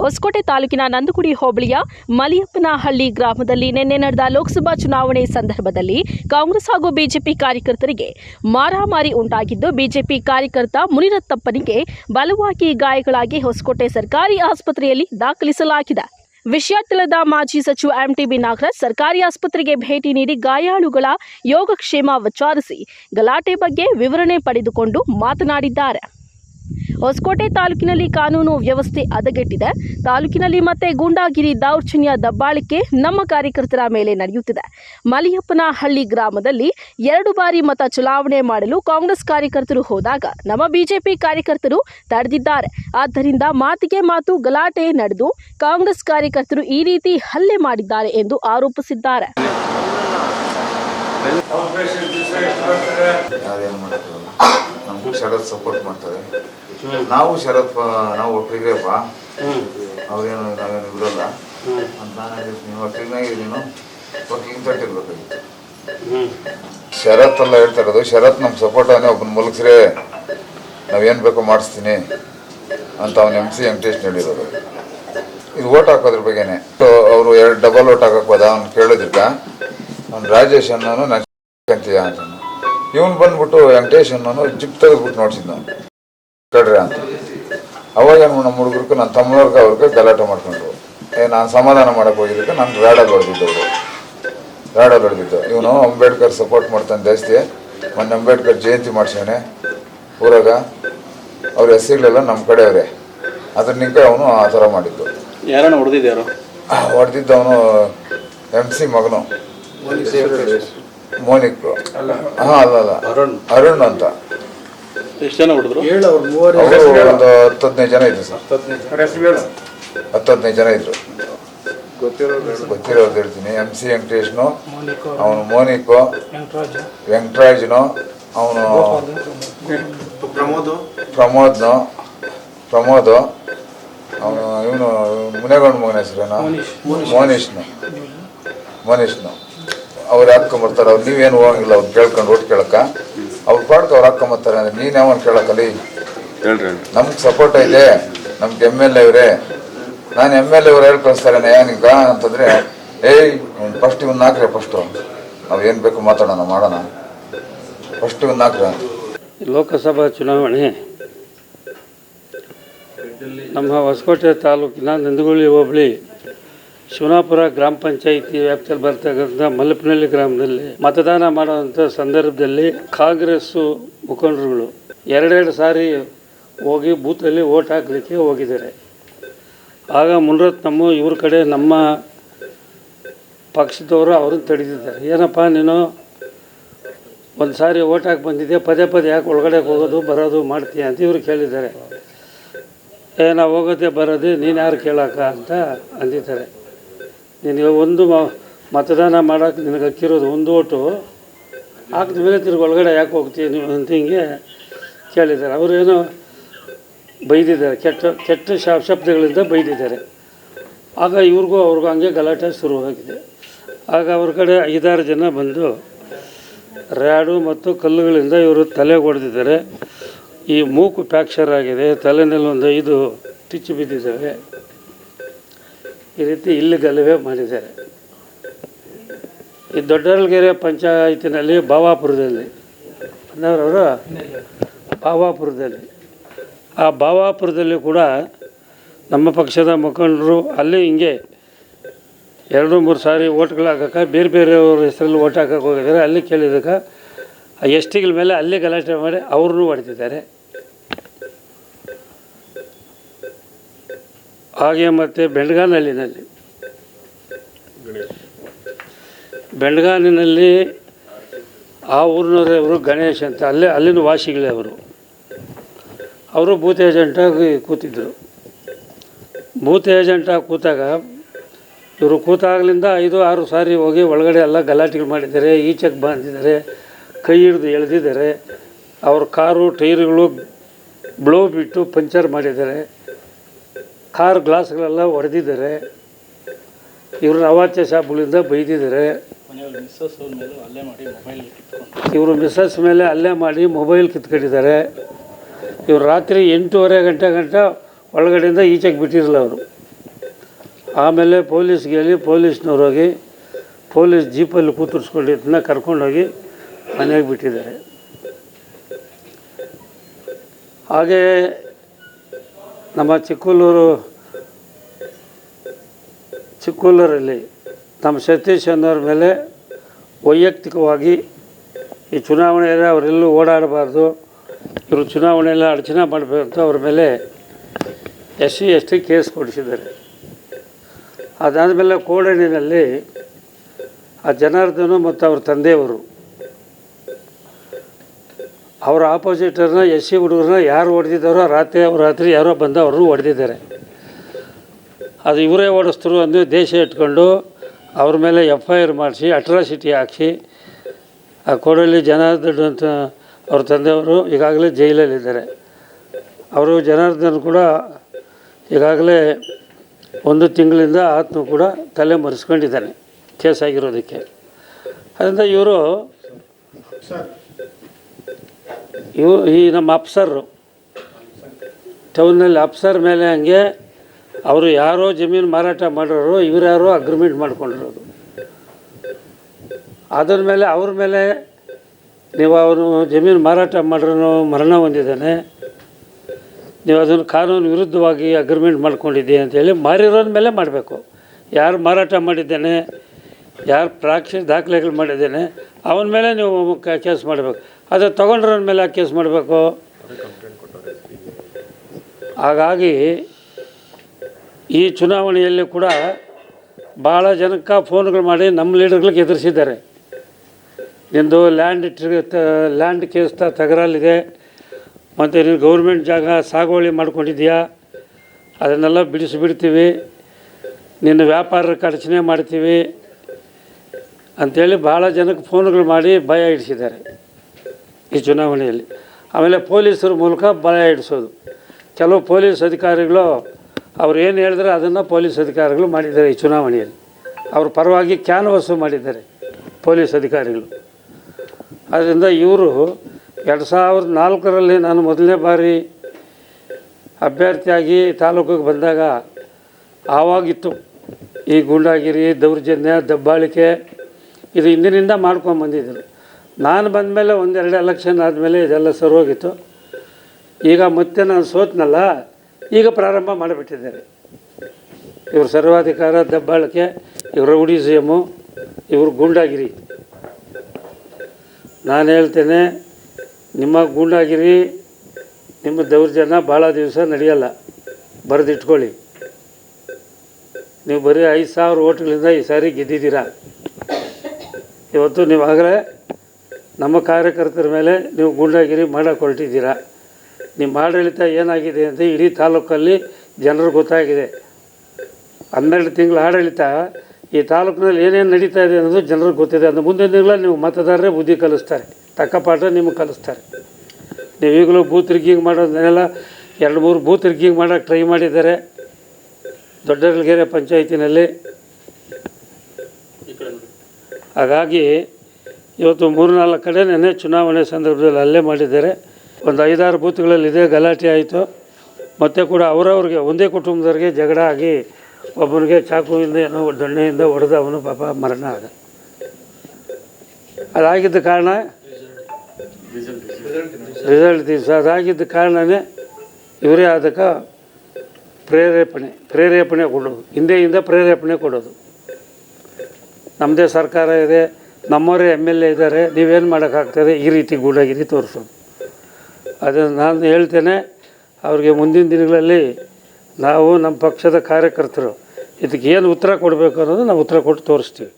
ಹೊಸಕೋಟೆ ತಾಲೂಕಿನ ನಂದಗುಡಿ ಹೋಬಳಿಯ ಮಲಿಯಪ್ಪನಹಳ್ಳಿ ಗ್ರಾಮದಲ್ಲಿ ನಿನ್ನೆ ನಡೆದ ಲೋಕಸಭಾ ಚುನಾವಣೆ ಸಂದರ್ಭದಲ್ಲಿ ಕಾಂಗ್ರೆಸ್ ಹಾಗೂ ಬಿಜೆಪಿ ಕಾರ್ಯಕರ್ತರಿಗೆ ಮಾರಾಮಾರಿ ಉಂಟಾಗಿದ್ದು, ಬಿಜೆಪಿ ಕಾರ್ಯಕರ್ತ ಮುನಿರತ್ತಪ್ಪನಿಗೆ ಬಲವಾಗಿ ಗಾಯಗಳಾಗಿ ಹೊಸಕೋಟೆ ಸರ್ಕಾರಿ ಆಸ್ಪತ್ರೆಯಲ್ಲಿ ದಾಖಲಿಸಲಾಗಿದೆ. ವಿಷಯ ತಿಳಿದ ಮಾಜಿ ಸಚಿವ ಎಂಟಿಬಿ ನಾಗರಾಜ್ ಸರ್ಕಾರಿ ಆಸ್ಪತ್ರೆಗೆ ಭೇಟಿ ನೀಡಿ ಗಾಯಾಳುಗಳ ಯೋಗಕ್ಷೇಮ ವಿಚಾರಿಸಿ ಗಲಾಟೆ ಬಗ್ಗೆ ವಿವರಣೆ ಪಡೆದುಕೊಂಡು ಮಾತನಾಡಿದ್ದಾರೆ. ಹೊಸಕೋಟೆ ತಾಲೂಕಿನಲ್ಲಿ ಕಾನೂನು ವ್ಯವಸ್ಥೆ ಹದಗೆಟ್ಟಿದೆ. ತಾಲೂಕಿನಲ್ಲಿ ಮತ್ತೆ ಗೂಂಡಾಗಿರಿ ದೌರ್ಜನ್ಯ ದಬ್ಬಾಳಿಕೆ ನಮ್ಮ ಕಾರ್ಯಕರ್ತರ ಮೇಲೆ ನಡೆಯುತ್ತಿದೆ. ಮಲಿಯಪ್ಪನಹಳ್ಳಿ ಗ್ರಾಮದಲ್ಲಿ ಎರಡು ಬಾರಿ ಮತ ಚಲಾವಣೆ ಮಾಡಲು ಕಾಂಗ್ರೆಸ್ ಕಾರ್ಯಕರ್ತರು ಹೋದಾಗ ನಮ್ಮ ಬಿಜೆಪಿ ಕಾರ್ಯಕರ್ತರು ತಡೆದಿದ್ದಾರೆ. ಆದ್ದರಿಂದ ಮಾತಿಗೆ ಮಾತು ಗಲಾಟೆ ನಡೆದು ಕಾಂಗ್ರೆಸ್ ಕಾರ್ಯಕರ್ತರು ಈ ರೀತಿ ಹಲ್ಲೆ ಮಾಡಿದ್ದಾರೆ ಎಂದು ಆರೋಪಿಸಿದ್ದಾರೆ. ಸಪೋರ್ಟ್ ಮಾಡ್ತಾರೆ. ನಾವು ಶರತ್ ನಾವು ಒಟ್ಟಿಗೆಪ್ಪ ಅವ್ರೇನು ನಾವೇನು ಇರಲ್ಲ ಅಂತ ನಾನು ನೀವು ಒಟ್ಟಿಗೆ ನೀನು ವರ್ಕಿಂಗ್ ತಟ್ಟಿರ್ಬೇಕಾಗಿತ್ತು ಶರತ್ ಎಲ್ಲ ಹೇಳ್ತಾ ಇರೋದು ಶರತ್ ನಮ್ಮ ಸಪೋರ್ಟ್ ಅವನೇ ಒಬ್ಬನ ನಾವು ನಾವೇನು ಬೇಕೋ ಮಾಡಿಸ್ತೀನಿ. ಅಂತ ಅವ್ನು ಎಂ ಸಿ ವೆಂಕಟೇಶ್ ಹೇಳಿರೋದು. ಇದು ಓಟ್ ಹಾಕೋದ್ರ ಬಗ್ಗೆನೆ. ಅವರು ಎರಡು ಡಬಲ್ ಓಟ್ ಹಾಕಕ್ ಹೋದ ಅವ್ನು ಕೇಳೋದಿಲ್ಲ ಅವ್ನು ರಾಜೇಶ್ ಅನ್ನೋನು ನಾನು ಅಂತೀಯ ಅಂತ ಇವನು ಬಂದ್ಬಿಟ್ಟು ವೆಂಕಟೇಶ್ ಅನ್ನೋನು ಜಿಪ್ ತೆಗೆದ್ಬಿಟ್ಟು ನೋಡ್ಸಿದ್ದ ಕಡ್ರೆ ಅಂತ. ಅವಾಗ ಏನು ನಮ್ಮ ಹುಡುಗರಿಗೆ ನನ್ನ ತಮ್ಮನವ್ರಿಗೆ ಅವ್ರಿಗೆ ಗಲಾಟೆ ಮಾಡ್ಕೊಂಡ್ರು. ಏ ನಾನು ಸಮಾಧಾನ ಮಾಡಕ್ಕೆ ಹೋಗಿದ್ದಕ್ಕೆ ನಾನು ರಾಡಲ್ಲಿ ಹೊಡೆದಿದ್ದವರು. ರಾಡಲ್ಲಿ ಹೊಡೆದಿದ್ದು ಇವನು ಅಂಬೇಡ್ಕರ್ ಸಪೋರ್ಟ್ ಮಾಡ್ತಾನೆ ಜಾಸ್ತಿ. ಮೊನ್ನೆ ಅಂಬೇಡ್ಕರ್ ಜಯಂತಿ ಮಾಡ್ಸೋಣೆ ಊರಾಗ. ಅವ್ರ ಹೆಸರುಗಳೆಲ್ಲ ನಮ್ಮ ಕಡೆಯವರೇ ಅದ್ರ ನಿಂಕ ಅವನು ಆ ಥರ ಮಾಡಿದ್ದು. ಯಾರನ್ನ ಅವನು ಹೊಡೆದಿದ್ದವನು ಎಂ ಸಿ ಮಗನು. ಮೋನಿಕ್. ಹಾಂ ಅಲ್ಲ ಅಲ್ಲ. ಅರುಣ್. ಅರುಣ್ ಅಂತ. ಎಷ್ಟು ಜನ ಹೊಡೆದ್ರು? ಅವರು ಒಂದು ಹತ್ತು ಹದಿನೈದು ಜನ ಇದ್ರು ಸರ್. ಹತ್ತು ಹದಿನೈದು ಜನ ಇದ್ರು. ಗೊತ್ತಿರೋದು ಹೇಳ್ತೀನಿ. ಎಂ ಸಿ ವೆಂಕಟೇಶ್ನು ಅವನು ಮೋನಿಕೋ ವೆಂಕಟರಾಜ್ನು ಅವನು ಪ್ರಮೋದ್ನು ಪ್ರಮೋದ್ ಅವನು ಇವನು ಮುನೇಗೌಡ ಮಗನ ಹೆಸರೇನ? ಮೋನೀಶ್ನು. ಮೋನೀಶ್ನು. ಅವ್ರು ಹಾಕೊಂಬರ್ತಾರೆ ಅವ್ರು ನೀವೇನು ಹೋಗಂಗಿಲ್ಲ ಅವ್ರು ಕೇಳ್ಕೊಂಡು ಓಟ್ ಕೇಳಕ್ಕ. ಅವ್ರ ಪಾಡ್ಕ ಅವ್ರು ಹಾಕೊಂಬತ್ತಾರೆ ಅಂದ್ರೆ ನೀನು ಯಾವನ್ ಕೇಳಕ್ಕಲ್ಲಿ ಹೇಳ್ರಿ ನಮ್ಗೆ ಸಪೋರ್ಟ್ ಐತೆ ನಮ್ಗೆ ಎಂ ಎಲ್ ಎ ಇವರೇ. ನಾನು ಎಂ ಎಲ್ ಎ ಇವ್ರು ಹೇಳಿ ಕಳಿಸ್ತಾರೆ ಅಂತಂದ್ರೆ ಏಯ್ ಫಸ್ಟ್ ಇವನ್ ಹಾಕ್ರೆ ಫಸ್ಟ್ ನಾವು ಏನು ಬೇಕು ಮಾತಾಡೋಣ ಮಾಡೋಣ. ಫಸ್ಟ್ ಇವನ್ ಹಾಕ್ರೆ ಲೋಕಸಭಾ ಚುನಾವಣೆ. ನಮ್ಮ ಹೊಸಕೋಟೆ ತಾಲೂಕಿನ ನಂದಗುಳಿ ಹೋಬಳಿ ಶಿವನಾಪುರ ಗ್ರಾಮ ಪಂಚಾಯಿತಿ ವ್ಯಾಪ್ತಿಯಲ್ಲಿ ಬರ್ತಕ್ಕಂಥ ಮಲ್ಲಪನಹಳ್ಳಿ ಗ್ರಾಮದಲ್ಲಿ ಮತದಾನ ಮಾಡುವಂಥ ಸಂದರ್ಭದಲ್ಲಿ ಕಾಂಗ್ರೆಸ್ಸು ಮುಖಂಡರುಗಳು ಎರಡೆರಡು ಸಾರಿ ಹೋಗಿ ಬೂತಲ್ಲಿ ಓಟ್ ಹಾಕಲಿಕ್ಕೆ ಹೋಗಿದ್ದಾರೆ. ಆಗ ಮುನರತ್ನಮ್ಮ ಇವ್ರ ಕಡೆ ನಮ್ಮ ಪಕ್ಷದವರು ಅವ್ರನ್ನ ತಡೆದಿದ್ದಾರೆ. ಏನಪ್ಪ ನೀನು ಒಂದು ಸಾರಿ ಓಟ್ ಹಾಕಿ ಬಂದಿದ್ದೆ ಪದೇ ಪದೇ ಯಾಕೆ ಒಳಗಡೆ ಹೋಗೋದು, ಬರೋದು ಮಾಡ್ತೀಯ ಅಂತ ಇವ್ರು ಕೇಳಿದ್ದಾರೆ. ಏ, ನಾವು ಹೋಗೋದೇ ಬರೋದು ನೀನು ಯಾರು ಕೇಳೋಕ ಅಂತ ಅಂದಿದ್ದಾರೆ. ನಿನಗೆ ಒಂದು ಮತದಾನ ಮಾಡೋಕೆ ನಿನಗೆ ಅಕ್ಕಿರೋದು ಒಂದು ಓಟು. ಹಾಕಿದ ಮೇಲೆ ತಿರ್ಗಿ ಒಳಗಡೆ ಯಾಕೆ ಹೋಗ್ತೀಯ ನೀವು ಅಂತ ಹಿಂಗೆ ಕೇಳಿದ್ದಾರೆ. ಅವರೇನೋ ಬೈದಿದ್ದಾರೆ. ಕೆಟ್ಟ ಕೆಟ್ಟ ಶಬ್ದಗಳಿಂದ ಬೈದಿದ್ದಾರೆ. ಆಗ ಇವ್ರಿಗೂ, ಅವ್ರಿಗೂ ಹಂಗೆ ಗಲಾಟೆ ಶುರುವಾಗಿದೆ. ಆಗ ಅವ್ರ ಕಡೆ ಐದಾರು ಜನ ಬಂದು ರ್ಯಾಡು ಮತ್ತು ಕಲ್ಲುಗಳಿಂದ ಇವರು ತಲೆ ಹೊಡೆದಿದ್ದಾರೆ ಈ ಮೂಕು ಫ್ಯಾಕ್ಚರ್ ಆಗಿದೆ. ತಲೆನಲ್ಲಿ ಒಂದು ಐದು ಟಿಚ್ಚು ಬಿದ್ದಿದ್ದಾವೆ. ಈ ರೀತಿ ಇಲ್ಲಿ ಗಲಭೆ ಮಾಡಿದ್ದಾರೆ. ಈ ದೊಡ್ಡರಲ್ಗೆರೆ ಪಂಚಾಯತಿನಲ್ಲಿ ಬಾವಾಪುರದಲ್ಲಿ ಅವರು ಬಾವಾಪುರದಲ್ಲಿ. ಆ ಬಾವಾಪುರದಲ್ಲಿ ಕೂಡ ನಮ್ಮ ಪಕ್ಷದ ಮುಖಂಡರು ಅಲ್ಲಿ ಹಿಂಗೆ ಎರಡು ಮೂರು ಸಾರಿ ಓಟ್ಗಳು ಹಾಕಕ್ಕೆ, ಬೇರೆ ಬೇರೆಯವ್ರ ಹೆಸರಲ್ಲಿ ಓಟ್ ಹಾಕಕ್ಕೆ ಹೋಗಿದ್ದಾರೆ. ಅಲ್ಲಿ ಕೇಳಿದಕ್ಕೆ ಆ ಎಸ್ ಟಿಗಳ ಮೇಲೆ ಅಲ್ಲೇ ಗಲಾಟೆ ಮಾಡಿ ಅವ್ರನ್ನೂ ಹೊಡೆದಿದ್ದಾರೆ. ಹಾಗೆ ಮತ್ತು ಬೆಂಡಗಾನಲ್ಲಿನಲ್ಲಿ. ಬೆಂಡಗಾನಿನಲ್ಲಿ ಆ ಊರಿನವರು ಗಣೇಶ್ ಅಂತ, ಅಲ್ಲೇ, ಅಲ್ಲಿನ ವಾಸಿಗಳೇ ಅವರು. ಅವರು ಬೂತ್ ಏಜೆಂಟಾಗಿ ಕೂತಿದ್ದರು ಬೂತ್ ಏಜೆಂಟಾಗಿ ಕೂತಾಗ ಇವರು ಕೂತಾಗಲಿಂದ ಐದು, ಆರು ಸಾರಿ ಹೋಗಿ ಒಳಗಡೆ ಎಲ್ಲ ಗಲಾಟೆಗಳು ಮಾಡಿದ್ದಾರೆ, ಈಚೆಗೆ ಬಂದಿದ್ದಾರೆ, ಕೈ ಹಿಡಿದು ಎಳೆದಿದ್ದಾರೆ. ಅವ್ರ ಕಾರು, ಟೈರ್ಗಳು ಬ್ಲೋ ಬಿಟ್ಟು ಪಂಚರ್ ಮಾಡಿದ್ದಾರೆ. ಕಾರ್ ಗ್ಲಾಸ್ಗಳೆಲ್ಲ ಹೊಡೆದಿದ್ದಾರೆ ಇವ್ರನ್ನ ಅವಾಚ್ಯ ಶಾಪ್ಗಳಿಂದ ಬೈದಿದ್ದಾರೆ. ಇವರು ಮಿಸ್ಸಸ್ ಮೇಲೆ ಅಲ್ಲೇ ಮಾಡಿ ಮೊಬೈಲ್ ಕಿತ್ಕೊಂಡಿದ್ದಾರೆ. ಇವರು ರಾತ್ರಿ ಎಂಟೂವರೆ ಗಂಟೆ ಗಂಟೆ ಒಳಗಡೆಯಿಂದ ಈಚೆಗೆ ಬಿಟ್ಟಿರಲಿಲ್ಲ ಅವರು. ಆಮೇಲೆ ಪೊಲೀಸ್ಗೆ ಹೇಳಿ ಪೊಲೀಸ್ನವ್ರು ಹೋಗಿ ಪೊಲೀಸ್ ಜೀಪಲ್ಲಿ ಕೂತರಿಸ್ಕೊಂಡಿದ್ದನ್ನ ಕರ್ಕೊಂಡೋಗಿ ಮನೆಗೆ ಬಿಟ್ಟಿದ್ದಾರೆ. ಹಾಗೆ ನಮ್ಮ ಚಿಕ್ಕೂಲೂರು, ಚಿಕ್ಕೂಲೂರಲ್ಲಿ ನಮ್ಮ ಸತೀಶ್ ಅನ್ನೋರ ಮೇಲೆ ವೈಯಕ್ತಿಕವಾಗಿ ಈ ಚುನಾವಣೆಯಲ್ಲಿ ಅವರೆಲ್ಲೂ ಓಡಾಡಬಾರ್ದು. ಇವರು ಚುನಾವಣೆಯಲ್ಲಿ ಅಡಚಣೆ ಮಾಡಬೇಕು ಅಂತ ಅವ್ರ ಮೇಲೆ S C, S T case ಕೊಡಿಸಿದ್ದಾರೆ. ಅದಾದಮೇಲೆ ಕೋಡಣಿನಲ್ಲಿ ಆ ಜನಾರ್ದನು ಮತ್ತು ಅವ್ರ ತಂದೆಯವರು ಅವರ ಆಪೋಸಿಟರ್ನ ಎಸ್ ಸಿ ಹುಡುಗರನ್ನ ಯಾರು ಹೊಡೆದಿದ್ದಾರೋ ರಾತ್ರಿ ರಾತ್ರಿ ಯಾರೋ ಬಂದು ಅವರು ಹೊಡೆದಿದ್ದಾರೆ. ಅದು ಇವರೇ ಓಡಿಸ್ತರು ಅಂದು ದೇಶ ಇಟ್ಕೊಂಡು ಅವ್ರ ಮೇಲೆ ಎಫ್ ಐ ಆರ್ ಮಾಡಿಸಿ ಅಟ್ರಾಸಿಟಿ ಹಾಕಿಸಿ, ಆ ಕೋಡಲ್ಲಿ ಜನಾರ್ದನ್ ಅಂತ ಅವ್ರ ತಂದೆಯವರು ಈಗಾಗಲೇ ಜೈಲಲ್ಲಿದ್ದಾರೆ. ಅವರು ಜನಾರ್ದನ್ ಕೂಡ ಈಗಾಗಲೇ ಒಂದು ತಿಂಗಳಿಂದ ಆತ್ಮ ಕೂಡ ತಲೆ ಮರೆಸ್ಕೊಂಡಿದ್ದಾನೆ ಕೇಸಾಗಿರೋದಕ್ಕೆ ಅದರಿಂದ ಇವರು ಇವು ಈ ನಮ್ಮ ಅಪ್ಸರ್ರು ಟೌನಲ್ಲಿ ಅಪ್ಸರ್ ಮೇಲೆ ಹಂಗೆ ಅವರು ಯಾರೋ ಜಮೀನು ಮಾರಾಟ ಮಾಡಿರೋರು ಇವ್ರು ಯಾರೋ ಅಗ್ರಿಮೆಂಟ್ ಮಾಡ್ಕೊಂಡಿರೋದು. ಅದ್ರ ಮೇಲೆ ಅವ್ರ ಮೇಲೆ ನೀವು ಅವನು ಜಮೀನು ಮಾರಾಟ ಮಾಡಿರೋ ಮರಣ ಹೊಂದಿದ್ದಾನೆ. ನೀವು ಅದನ್ನು ಕಾನೂನು ವಿರುದ್ಧವಾಗಿ ಅಗ್ರಿಮೆಂಟ್ ಮಾಡ್ಕೊಂಡಿದ್ದೀ ಅಂತೇಳಿ ಮಾರಿರೋನ ಮೇಲೆ ಮಾಡಬೇಕು. ಯಾರು ಮಾರಾಟ ಮಾಡಿದ್ದೇನೆ, ಯಾರು ಪ್ರಾಕ್ಷಿ ದಾಖಲೆಗಳು ಮಾಡಿದ್ದೇನೆ, ಅವನ ಮೇಲೆ ನೀವು ಕೇಸ್ ಮಾಡಬೇಕು. ಅದು ತೊಗೊಂಡ್ರ ಮೇಲೆ ಕೇಸ್ ಮಾಡಬೇಕು. ಹಾಗಾಗಿ ಈ ಚುನಾವಣೆಯಲ್ಲಿ ಕೂಡ ಭಾಳ ಜನಕ್ಕೆ ಫೋನ್ಗಳು ಮಾಡಿ ನಮ್ಮ ಲೀಡರ್ಗಳಿಗೆ ಎದುರಿಸಿದ್ದಾರೆ. ನಿಂದು ಲ್ಯಾಂಡ್ ಲ್ಯಾಂಡ್ ಕೇಸ್ ತಗರಲ್ಲಿದೆ ಮತ್ತು ನೀನು ಗೌರ್ಮೆಂಟ್ ಜಾಗ ಸಾಗುವಳಿ ಮಾಡ್ಕೊಂಡಿದ್ಯಾ ಅದನ್ನೆಲ್ಲ ಬಿಡಿಸಿಬಿಡ್ತೀವಿ ನಿನ್ನ ವ್ಯಾಪಾರಕ್ಕೆ ಅಡಚಣೆ ಮಾಡ್ತೀವಿ. ಅಂಥೇಳಿ ಭಾಳ ಜನಕ್ಕೆ ಫೋನ್ಗಳು ಮಾಡಿ ಭಯ ಇಡಿಸಿದ್ದಾರೆ ಈ ಚುನಾವಣೆಯಲ್ಲಿ. ಆಮೇಲೆ ಪೊಲೀಸರ ಮೂಲಕ ಬಲ ಇಡಿಸೋದು ಕೆಲವು ಪೊಲೀಸ್ ಅಧಿಕಾರಿಗಳು ಅವ್ರು ಏನು ಹೇಳಿದ್ರೆ ಅದನ್ನು ಪೊಲೀಸ್ ಅಧಿಕಾರಿಗಳು ಮಾಡಿದ್ದಾರೆ ಈ ಚುನಾವಣೆಯಲ್ಲಿ. ಅವ್ರ ಪರವಾಗಿ ಕ್ಯಾನ್ವಸ್ಸು ಮಾಡಿದ್ದಾರೆ ಪೊಲೀಸ್ ಅಧಿಕಾರಿಗಳು. ಅದರಿಂದ ಇವರು ಎರಡು ಸಾವಿರದ ನಾಲ್ಕರಲ್ಲಿ ನಾನು ಮೊದಲನೇ ಬಾರಿ ಅಭ್ಯರ್ಥಿಯಾಗಿ ತಾಲೂಕಿಗೆ ಬಂದಾಗ ಆವಾಗಿತ್ತು. ಈ ಗೂಂಡಾಗಿರಿ, ದೌರ್ಜನ್ಯ, ದಬ್ಬಾಳಿಕೆ ಇದು ಹಿಂದಿನಿಂದ ಮಾಡ್ಕೊಂಬಂದಿದ್ದರು ನಾನು ಬಂದಮೇಲೆ ಒಂದೆರಡು ಎಲೆಕ್ಷನ್ ಆದಮೇಲೆ ಇದೆಲ್ಲ ಸರೋಗಿತ್ತು ಈಗ ಮತ್ತೆ ನಾನು ಸೋತ್ನಲ್ಲ, ಈಗ ಪ್ರಾರಂಭ ಮಾಡಿಬಿಟ್ಟಿದ್ದಾರೆ. ಇವರು ಸರ್ವಾಧಿಕಾರ, ದಬ್ಬಾಳಿಕೆ, ಇವರು ಎಮ್ಮು ಇವರು ಗೂಂಡಾಗಿರಿ. ನಾನು ಹೇಳ್ತೇನೆ, ನಿಮ್ಮ ಗೂಂಡಾಗಿರಿ, ನಿಮ್ಮ ದೌರ್ಜನ್ಯ ಭಾಳ ದಿವಸ ನಡೆಯಲ್ಲ. ಬರೆದಿಟ್ಕೊಳ್ಳಿ. ನೀವು ಬರೀ ಐದು ಸಾವಿರ ಓಟ್ಗಳಿಂದ ಈ ಸಾರಿ ಗೆದ್ದಿದ್ದೀರಾ? ಇವತ್ತು ನೀವು ಆಗಲೇ ನಮ್ಮ ಕಾರ್ಯಕರ್ತರ ಮೇಲೆ ನೀವು ಗೂಂಡಾಗಿರಿ ಮಾಡಕ್ಕೆ ಹೊರಟಿದ್ದೀರಾ ನಿಮ್ಮ ಆಡಳಿತ ಏನಾಗಿದೆ ಅಂತ ಇಡೀ ತಾಲೂಕಲ್ಲಿ ಜನರಿಗೆ ಗೊತ್ತಾಗಿದೆ. ಹನ್ನೆರಡು ತಿಂಗಳ ಆಡಳಿತ, ಈ ತಾಲೂಕಿನಲ್ಲಿ ಏನೇನು ನಡೀತಾ ಇದೆ ಅನ್ನೋದು ಜನರಿಗೆ ಗೊತ್ತಿದೆ. ಅದು ಮುಂದಿನ ತಿಂಗಳ ನೀವು ಮತದಾರರೇ ಬುದ್ಧಿ ಕಲಿಸ್ತಾರೆ. ತಕ್ಕ ಪಾಠ ನಿಮಗೆ ಕಲಿಸ್ತಾರೆ. ನೀವು ಈಗಲೂ ಬೂತ್ ರಿಗ್ಗಿಂಗ್ ಮಾಡೋದನ್ನೆಲ್ಲ ಎರಡು ಮೂರು ಬೂತ್ ರಿಗ್ಗಿಂಗ್ ಮಾಡೋಕ್ಕೆ ಟ್ರೈ ಮಾಡಿದ್ದಾರೆ. ದೊಡ್ಡರಲ್ಗೆರೆ ಪಂಚಾಯತಿನಲ್ಲಿ. ಹಾಗಾಗಿ ಇವತ್ತು ಮೂರು ನಾಲ್ಕು ಕಡೆ ನೆನ್ನೆ ಚುನಾವಣೆ ಸಂದರ್ಭದಲ್ಲಿ ಅಲ್ಲೇ ಮಾಡಿದ್ದಾರೆ. ಒಂದು ಐದಾರು ಬೂತ್ಗಳಲ್ಲಿ ಇದೇ ಗಲಾಟೆ ಆಯಿತು. ಮತ್ತೆ ಕೂಡ ಅವರವ್ರಿಗೆ, ಒಂದೇ ಕುಟುಂಬದವ್ರಿಗೆ ಜಗಳ ಆಗಿ ಒಬ್ಬನಿಗೆ ಚಾಕುವಿಂದ ಏನೋ ದೊಣ್ಣೆಯಿಂದ ಹೊಡೆದು ಅವನು ಪಾಪ ಮರಣ ಆದ. ಅದಾಗಿದ್ದ ಕಾರಣ ರಿಸಲ್ಟ್ ದಿವಸ. ಅದಾಗಿದ್ದ ಕಾರಣನೇ ಇವರೇ ಅದಕ್ಕೆ ಪ್ರೇರೇಪಣೆ ಪ್ರೇರೇಪಣೆ ಕೊಡೋದು. ಹಿಂದೆಯಿಂದ ಪ್ರೇರೇಪಣೆ ಕೊಡೋದು. ನಮ್ಮದೇ ಸರ್ಕಾರ ಇದೆ. ನಮ್ಮವರೇ ಎಂ ಎಲ್ ಎ ಇದ್ದಾರೆ, ನೀವೇನು ಮಾಡೋಕ್ಕಾಗ್ತದೆ ಈ ರೀತಿ ಗೂಡಾಗಿರಿ ತೋರಿಸೋದು. ಅದನ್ನು ನಾನು ಹೇಳ್ತೇನೆ, ಅವ್ರಿಗೆ ಮುಂದಿನ ದಿನಗಳಲ್ಲಿ ನಾವು ನಮ್ಮ ಪಕ್ಷದ ಕಾರ್ಯಕರ್ತರು ಇದಕ್ಕೆ ಏನು ಉತ್ತರ ಕೊಡಬೇಕು ಅನ್ನೋದು ನಾವು ಉತ್ತರ ಕೊಟ್ಟು ತೋರಿಸ್ತೀವಿ.